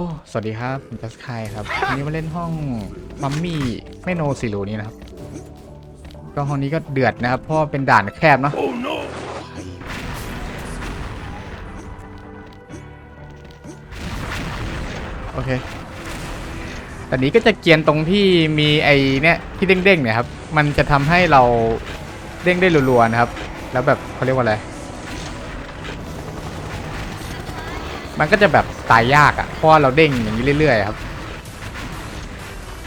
อ้สวัสดีครับจัสคายครับวันนี้มาเล่นห้องมัมมี่ไม่โนซิลูนี้นะครับ ก็ห้องนี้ก็เดือดนะครับ เพราะเป็นด่านแคบเนาะโอเคแต่นี้ก็จะเกียนตรงที่มีไอ้เนี่ยที่เด้งๆเนี่ยครับ มันจะทำให้เราเด้งได้รัวๆนะครับ แล้วแบบเขาเรียกว่าอะไร มันก็จะแบบตายยากอะ่ะ เพราะว่าเราเด้งอย่างนี้เรื่อยๆครับ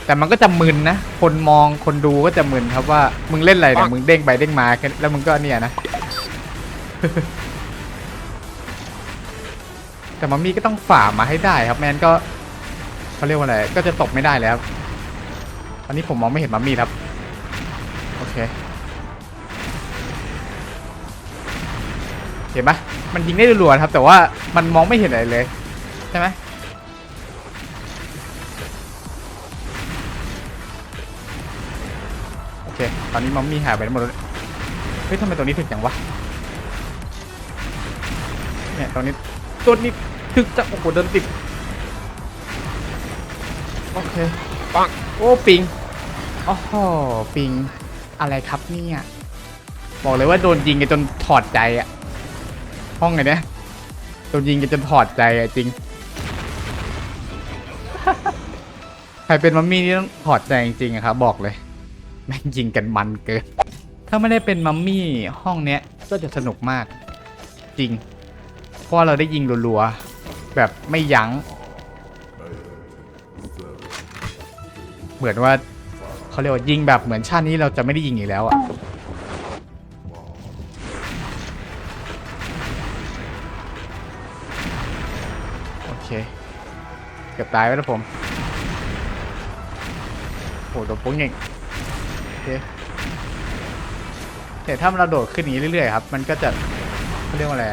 แต่มันก็จะมึนนะ คนมองคนดูก็จะมึนครับว่า มึงเล่นอะไรเนี่ย มึงเด้งไปเด้งมาแค่แล้วมึงก็เนี่ยนะ แต่มัมมี่ก็ต้องฝ่ามาให้ได้ครับแมนก็เขาเรียกว่าอะไร ก็จะตกไม่ได้เลยครับตอนนี้ผมมองไม่เห็นมัมมี่ครับ โอเค เห็นปะมันยิงได้รัวๆนะครับ แต่ว่ามันมองไม่เห็นอะไรเลย ใช่ไหมโอเค ตอนนี้มัมมี่หายไปหมดแล้วเฮ้ยทำไมตรงนี้ถึงจังวะเนี่ยตรงนี้ตัวนี้ถึกจะโอ้โหเดินติดโอเคปังโอ้ปิงโอ้โหปิง อะไรครับเนี่ย บอกเลยว่าโดนยิงกันจนถอดใจอะ ห้องไงเนี่ยโดนยิงกันจนถอดใจอะจริง ใครเป็นมัมมี่นี่ต้องถอดใจจริงๆอะครับบอกเลยแม่งยิงกันมันเกิน ถ้าไม่ได้เป็นมัมมี่ห้องเนี้ยก็จะสนุกมาก จริง เพราะว่าเราได้ยิงรัวๆแบบไม่ยัง้ง เหมือนว่าเขาเรียกว่ายิงแบบเหมือนชาตินี้เราจะไม่ได้ยิงอีกแล้วอะ เคเกือบตายไปแล้วผมโหโดนปุ้งเองโอเคแต่ถ้าเราโดดขึ้นอย่างนี้เรื่อยๆครับมันก็จะเขาเรียกว่าอะไร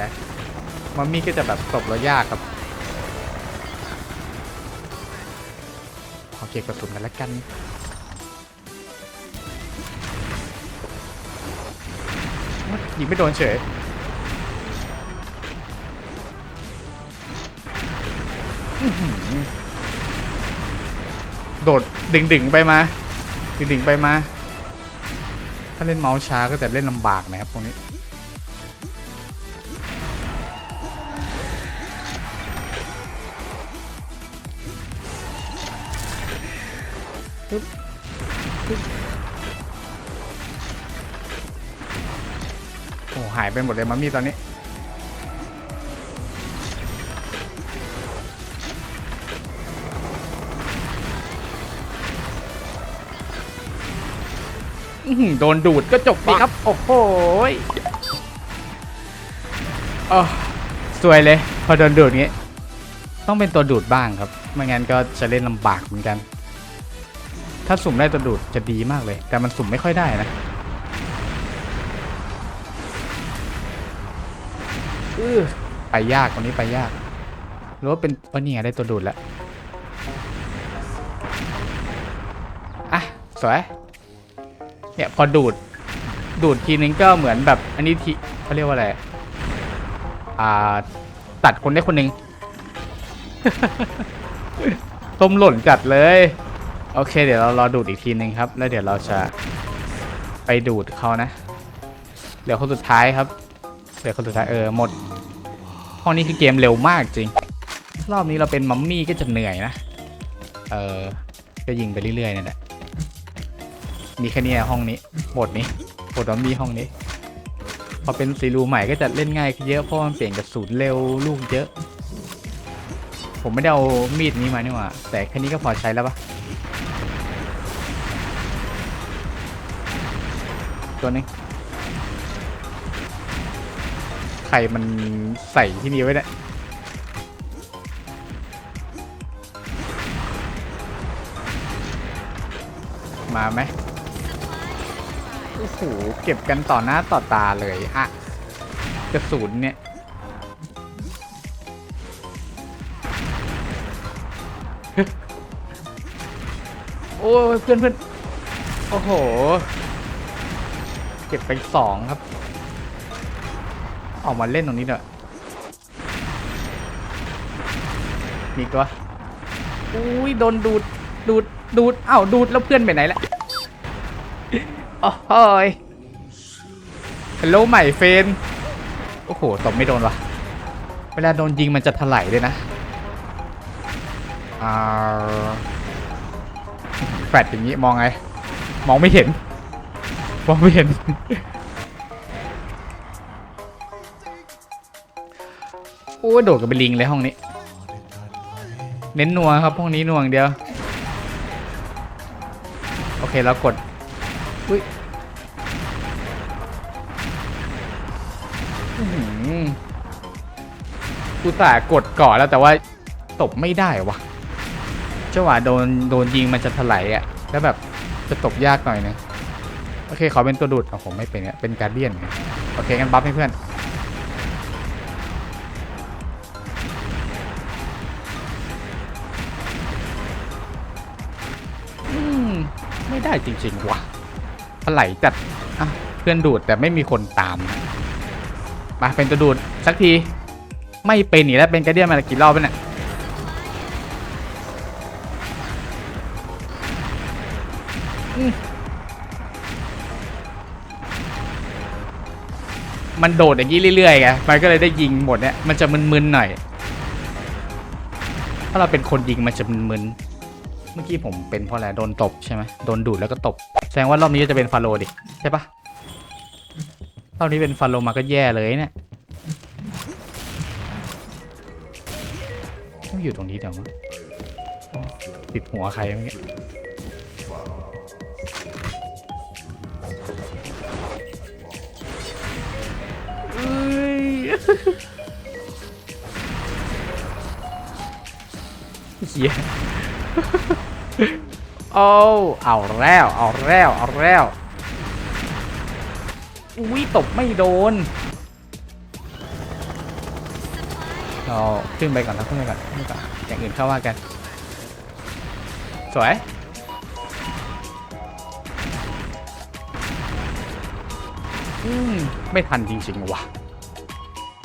มัมมี่ก็จะแบบตบเรายากครับขอเก็บกระสุนกันแล้วกันยิงไม่โดนเฉย โดดดึงๆไปมาดึงๆไปมา ถ้าเล่นเมาส์ช้าก็จะเล่นลำบากนะครับตรงนี้โอ้หายไปหมดเลยมัมมี่ตอนนี้ อื้อหือโดนดูดก็จบไปครับ โอ้โหยอ๋อสวยเลย พอโดนดูดงี้ ต้องเป็นตัวดูดบ้างครับ ไม่งั้นก็จะเล่นลำบากเหมือนกัน ถ้าสุ่มได้ตัวดูดจะดีมากเลย แต่มันสุ่มไม่ค่อยได้นะอื้อไปยากวันนี้ไปยากหรือว่าเป็นวันนี้ไงได้ตัวดูดแล้ว อะ สวย เนี่ยพอดูด ดูดทีนึงก็เหมือนแบบอันนี้ทีเขาเรียกว่าอะไร อ่า ตัดคนได้คนหนึ่งต้มหล่นจัดเลย โอเค เดี๋ยวเรารอดูดอีกทีนึงครับ แล้วเดี๋ยวเราจะไปดูดเขานะ เดี๋ยวคนสุดท้ายครับ เดี๋ยวคนสุดท้ายเออหมด ห้องนี้คือเกมเร็วมากจริง รอบนี้เราเป็นมัมมี่ก็จะเหนื่อยนะ เออ ก็ยิงไปเรื่อยๆนี่แหละ มีแค่นี้ห้องนี้บทนี้บทมัมมี่ห้องนี้ พอเป็นซีรูใหม่ก็จะเล่นง่ายขึ้นเยอะเพราะมันเปลี่ยนกระสุนเร็วลูกเยอะ ผมไม่ได้เอามีดนี้มานี่หว่า แต่แค่นี้ก็พอใช้แล้วปะตัวนี้ใครมันใส่ที่นี่ไว้เนี่ยมาไหม หเก็บกันต่อหน้าต่อตาเลยอะกระสุนเนี่ย โอ้ยเพื่อนเพื่อนโอ้โห เก็บไปสองครับ ออกมาเล่นตรงนี้เนอะมีกตัวอุ้ยโดนดูดดูดดูดอ้าวดูดแล้วเพื่อนไปไหนละ โอ้โหยฮัลโหลใหม่เฟน โอ้โหตบไม่โดนวะเวลาโดนยิงมันจะถลายด้วยนะอ่าแฟดอย่างนี้มองไง มองไม่เห็น มองไม่เห็น โอ้โดดกับไปลิงเลยห้องนี้ เน้นนัวครับห้องนี้นัวอย่างเดียว โอเคเรากด อุ้ยอื้อหือกูตส่าห์กดก่อนแล้วแต่ว่าตบไม่ได้วะจังหวะโดนโดนยิงมันจะถลายอะ แล้วแบบจะตบยากหน่อยนึงโอเคขอเป็นตัวดูดของผมไม่เป็นอะเป็นการเดียนไงโอเคงั้นบัฟให้เพื่อนอืมไม่ได้จริง ๆ ว่ะ อะไรจัดเพื่อนดูดแต่ไม่มีคนตาม มาเป็นตัวดูดสักที ไม่เป็นอีกแล้วเป็นกระเดียนมากี่รอบแล้วเนี่ยมมันโดดอย่างนี้เรื่อยๆไง มันก็เลยได้ยิงหมดเนี่ย มันจะมึนๆหน่อย ถ้าเราเป็นคนยิงมันจะมึนๆ เมื่อกี้ผมเป็นเพราะอะไรโดนตบใช่ไหมโดนดูดแล้วก็ตบ แสดงว่ารอบนี้จะเป็นฟาโรห์ดิ ใช่ปะรอบนี้เป็นฟาโรห์มาก็แย่เลยเนี่ยต้องอยู่ตรงนี้เดี๋ยวมั้งติดหัวใครเมื่อกี้เอ้ยเหี้ย โอ้เอาแล้วเอาแล้วเอาแล้วอุ้ยตบไม่โดนเราขึ้นไปก่อนนะขึ้นไปก่อนขึ้นไปก่อนอย่างอื่นเข้าว่ากัน สวยอืมไม่ทันจริงๆว่ะ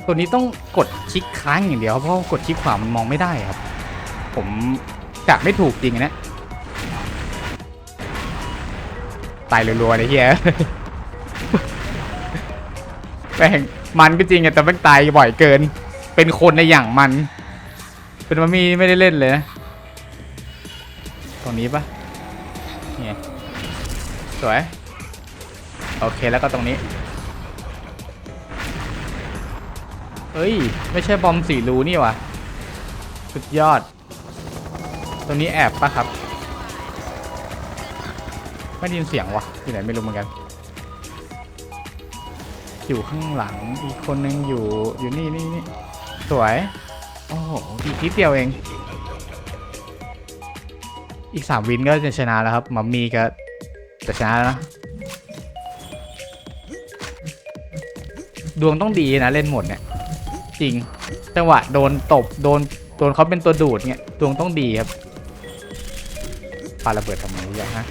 ตัวนี้ต้องกดคลิกค้างอย่างเดียวเพราะกดคลิกขวามันมองไม่ได้ครับ ผม กะไม่ถูกจริงนะตายรัวๆเลยเฮียแม่งมันก็จริงอะแต่แม่งตายบ่อยเกิน เป็นคนในอย่างมัน เป็นมามีไม่ได้เล่นเลยนะตรงนี้ปะเนี่ยสวย โอเคแล้วก็ตรงนี้ เฮ้ย ไม่ใช่บอมสีรูนี่วะสุดยอด ตรงนี้แอบปะครับ ไม่ได้ยินเสียงวะอยู่ไหนไม่รู้เหมือนกัน อยู่ข้างหลังอีกคนนึงอยู่อยู่นี่นี่นี่สวย โอ้โหอีกนิดเดียวเอง อีกสามวินก็จะชนะแล้วครับมัมมี่ก็จะชนะแล้วนะดวงต้องดีนะเล่นหมดเนี่ย จริง จังหวะโดนตบโดนโดนเขาเป็นตัวดูดเนี่ยดวงต้องดีครับ ปาระเบิดทำไมเนี่ยฮะ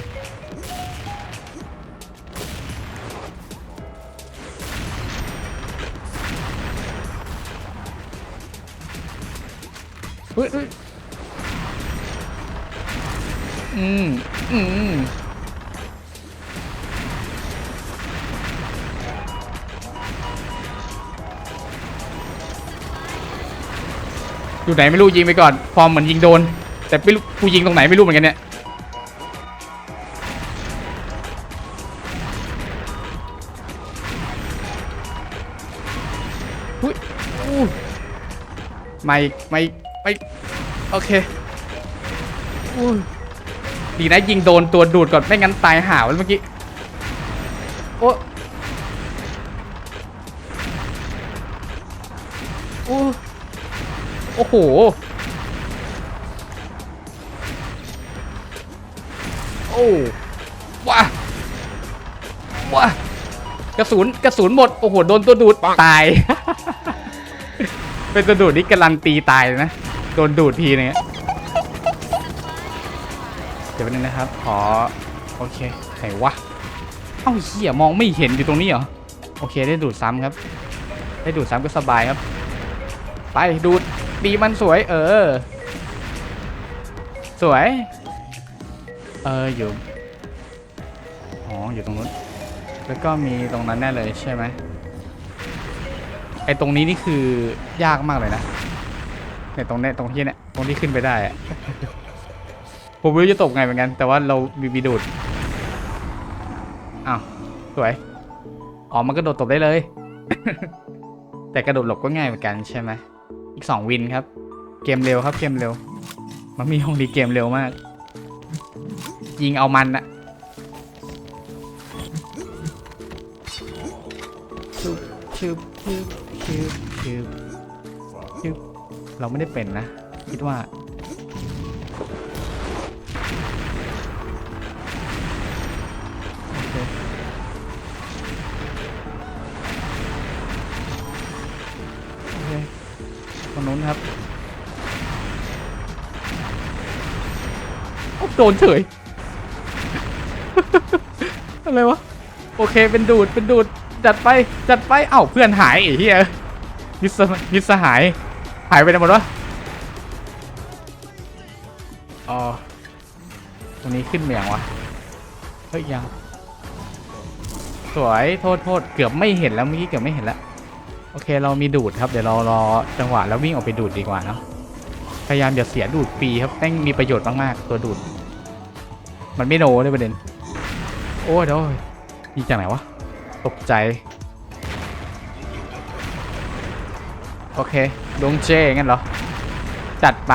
เฮ้ยเฮ้ยอืม อืมอยู่ไหนไม่รู้ยิงไปก่อนฟอร์มเหมือนยิงโดน แต่ไม่รู้กูยิงตรงไหนไม่รู้เหมือนกันเนี่ย ไม่ไม่ไม่โอเคอดีนะยิงโดนตัวดูดก่อนไม่งั้นตายห่าวแล้วเมื่อกี้ โอ้โอ้โอ้โห โอ้ว้าว้ากระสุนกระสุนหมด โอ้โห โดนตัวดูดตาย เป็นตัวดูดนี่การันตีตายเลยนะ โดนดูดทีนึงเดี๋ยวแป๊บนึงนะครับ ขอ โอเคไหนวะ เอ้าเหี้ยมองไม่เห็นอยู่ตรงนี้เหรอ โอเคได้ดูดซ้ำครับ ได้ดูดซ้ำก็สบายครับ ไปดูดดีมันสวย เออ สวย เอออยู่ อ๋ออยู่ตรงนู้น แล้วก็มีตรงนั้นแน่เลยใช่ไหม ไอตรงนี้นี่คือยากมากเลยนะเนี่ยตรงเนี้ยตรงที่เนี่ยตรงที่ขึ้นไปได้อะผมไม่รู้จะตกไงเหมือนกัน แต่ว่าเรามีมีดูดอ้าวสวยอ๋อมันกระโดดตบได้เลย แต่กระโดดหลบก็ง่ายเหมือนกันใช่ไหมอีกสองวินครับ เกมเร็วครับเกมเร็ว มันมีห้องดีเกมเร็วมาก ยิงเอามันอะชึบชึบชึบ ชึบชึบชึบเราไม่ได้เป็นนะ คิดว่า โอเคตรงนู้นครับโอ้โดนเฉย อะไรวะ โอเคเป็นดูดเป็นดูด จัดไปจัดไปเอ้าเพื่อนหายไอ้เหี้ยมิสมิสหาย หายไปไหนหมดวะอ๋อตรงนี้ขึ้นเมียงวะเฮ้ยยังสวยโทษโทษเกือบไม่เห็นแล้วเมื่อกี้เกือบไม่เห็นแล้วโอเคเรามีดูดครับเดี๋ยวเรารอจังหวะแล้ววิ่งออกไปดูดดีกว่าเนาะพยายามอย่าเสียดูดฟรีครับแม่งมีประโยชน์มากๆตัวดูด มันไม่โนเลยประเด็น โอ้ยเดี๋ยยิงจากไหนวะ ตกใจ โอเคดวงเจงั้นเหรอ จัดไป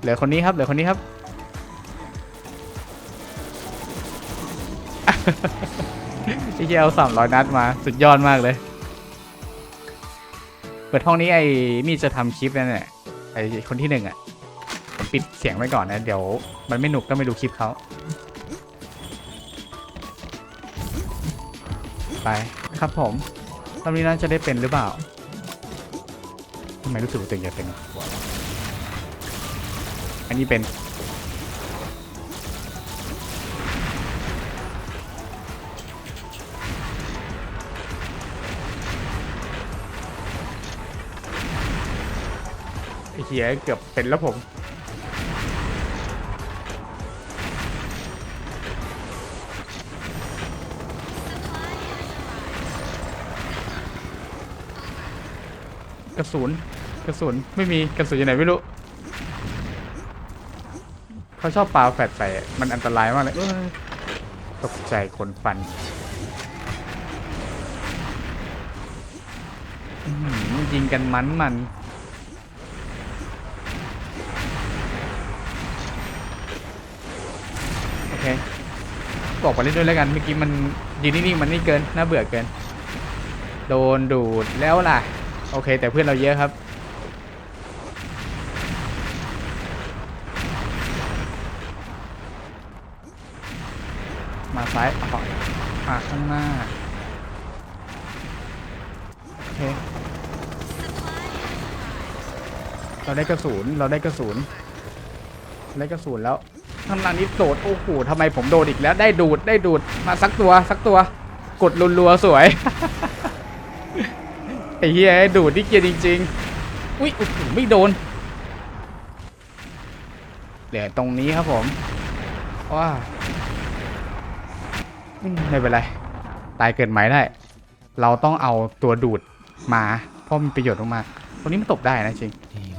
เหลือคนนี้ครับ เหลือคนนี้ครับ ไอ้เหี้ยเอาสามร้อยนัดมา สุดยอดมากเลย เปิดห้องนี้ไอ้นี่จะทำคลิปนั่นแหละไอ้คนที่หนึ่งอะ ผมปิดเสียงไว้ก่อนนะ เดี๋ยว มันไม่หนุกก็ไม่ดูคลิปเขา ไปครับผมตอนนี้น่าจะได้เป็นหรือเปล่าทำไมรู้สึกว่าตัวเองจะเป็นอันนี้เป็นไอ้เหี้ยเกือบเป็นแล้วผม กระสุนกระสุนไม่มีกระสุนอยู่ไหนไม่รู้เขาชอบปาแฟดใส่มันอันตรายมากเลยตกใจคนฟันยิงกันมันมันโอเคบอกไปเล่นด้วยแล้วกันเมื่อกี้มันยืนนิ่งๆมันนี่เกินน่าเบื่อเกิน โดนดูดแล้วล่ะ โอเค แต่เพื่อนเราเยอะครับ มาซ้ายอะมาข้างหน้า โอเค เราได้กระสุนเราได้กระสุนได้กระสุนแล้วข้างหลังนี้โดดโอ้โหทำไมผมโดดอีกแล้ว ได้ดูด ได้ดูด มาสักตัว สักตัว กดรัวสวย ไอ้เหี้ยดูดที่เกียร์จริงๆ อุ้ยโอ้โหไม่โดน เหลือตรงนี้ครับผมว้าอืมไม่เป็นไร ตายเกิดใหม่ได้ เราต้องเอาตัวดูดมาเพราะมีประโยชน์มากๆตรงนี้มันตบได้นะจริง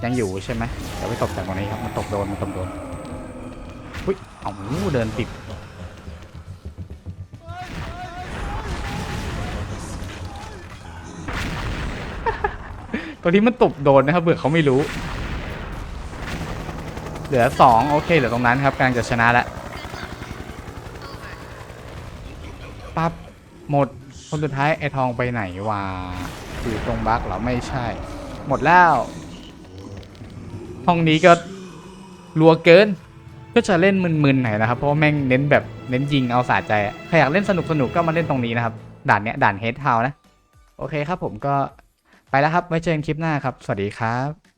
ยังอยู่ใช่ไหมเดี๋ยวไปตบจากตรงนี้ครับ มันตบโดน มันตบโดนอุ้ยเอาเดินติด ตัวนี้มันตบโดนนะครับเผื่อเขาไม่รู้ เหลือสองโอเคเหลือตรงนั้นครับกำลังจะชนะแล้วปั๊บหมดคนสุดท้ายไอทองไปไหนวะอยู่ตรงบักเหรอไม่ใช่ หมดแล้ว ห้องนี้ก็รัวเกิน ก็จะเล่นมึนๆหน่อยนะครับ เพราะแม่งเน้นแบบเน้นยิงเอาสะใจใครอยากเล่นสนุกๆก็มาเล่นตรงนี้นะครับ ด่านเนี้ยด่านเฮดทาวนะ โอเคครับผมก็ ไปแล้วครับ ไว้เจอกันคลิปหน้าครับ สวัสดีครับ